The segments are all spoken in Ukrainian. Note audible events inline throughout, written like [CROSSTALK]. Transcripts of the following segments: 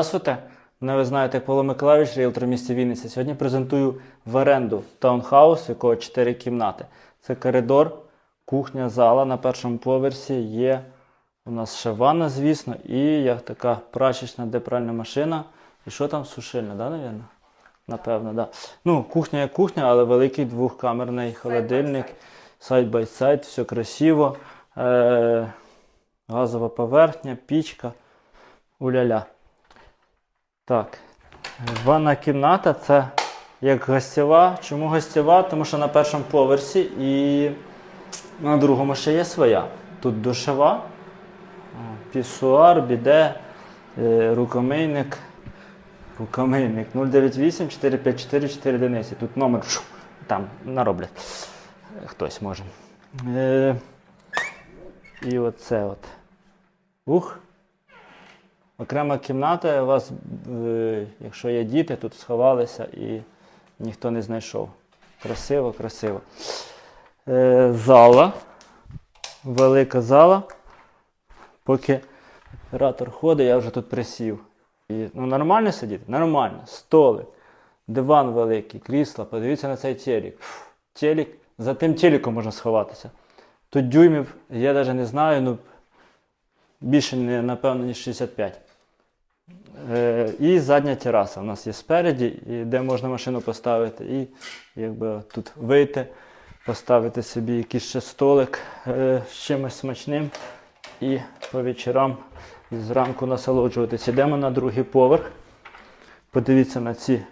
Здравствуйте, мене ви знаєте як Павло Миколаївич, ріелтор в місті Вінниця. Сьогодні презентую в оренду таунхаус, якого 4 кімнати. Це коридор, кухня, зала. На першому поверсі є у нас ще ванна, звісно, і як така прачечна, де пральна машина. І що там сушильна, да, навірно? Напевно, да. Ну, кухня як кухня, але великий двохкамерний холодильник, сайд бай сайд, все красиво. Е- газова поверхня, пічка. Уляля. Так. Ванна кімната це як гостєва. Чому гостєва? Тому що на першому поверсі і на другому ще є своя. Тут душева, пісуар, біде, е, рукомийник. Рукомийник 098 454 4 Денисі. Тут номер там нароблять. Хтось може. Е, і оце от. Ух. Окрема кімната, у вас, е, якщо є діти, тут сховалися і ніхто не знайшов. Красиво, красиво. Е, зала. Велика зала. Поки оператор ходить, я вже тут присів. І, ну, нормально сидіти? Нормально. Столик, диван великий, крісло. Подивіться на цей телек. Фу, телек. За тим телеком можна сховатися. Тут дюймів, я навіть не знаю, ну більше, напевно, ніж 65. Е, і задня тераса у нас є спереді, де можна машину поставити, і якби тут вийти, поставити собі якийсь ще столик е, з чимось смачним і по вечорам і зранку насолоджуватися. Йдемо на другий поверх. Подивіться на ці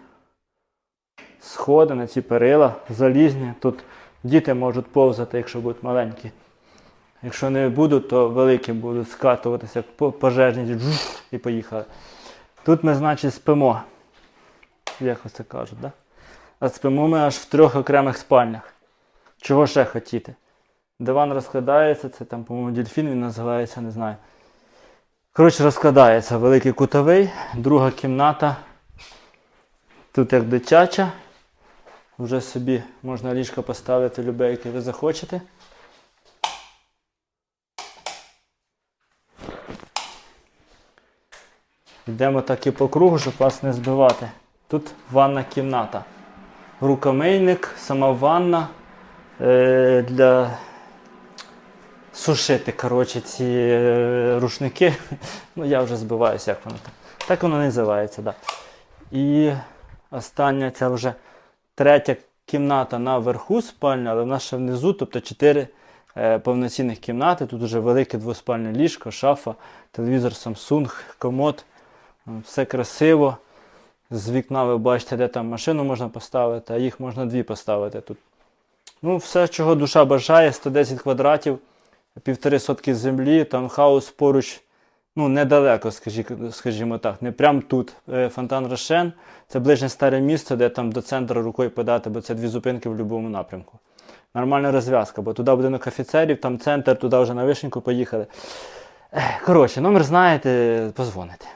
сходи, на ці перила залізні. Тут діти можуть повзати, якщо будуть маленькі. Якщо не будуть, то великі будуть скатуватися по пожежні і поїхали. Тут ми, значить, спимо. Як ось це кажуть, да? А спимо ми аж в трьох окремих спальнях. Чого ще хотіти? Диван розкладається, це там, по-моєму, дельфін він називається, не знаю. Коротше, розкладається великий кутовий, друга кімната. Тут як дитяча. Вже собі можна ліжко поставити любе, яке ви захочете. Йдемо так і по кругу, щоб вас не збивати. Тут ванна кімната. Рукомийник, сама ванна е, для сушити коротше, ці е, рушники. [LAUGHS] Ну, я вже збиваюся, як воно так. Так воно називається, так. Да. І остання ця вже третя кімната наверху спальня, але в ще внизу, тобто чотири е, повноцінних кімнати. Тут вже велике двоспальне ліжко, шафа, телевізор Samsung, комод. Все красиво. З вікна ви бачите, де там машину можна поставити, а їх можна дві поставити тут. Ну, все, чого душа бажає, 110 квадратів, півтори сотки землі, там хаус поруч, ну, недалеко, скажі- скажімо так, не прямо тут. Е, Фонтан Рошен, це ближнє старе місто, де там до центру рукою подати, бо це дві зупинки в будь-якому напрямку. Нормальна розв'язка, бо туди будинок офіцерів, там центр, туди вже на вишеньку поїхали. Коротше, номер знаєте, позвоните.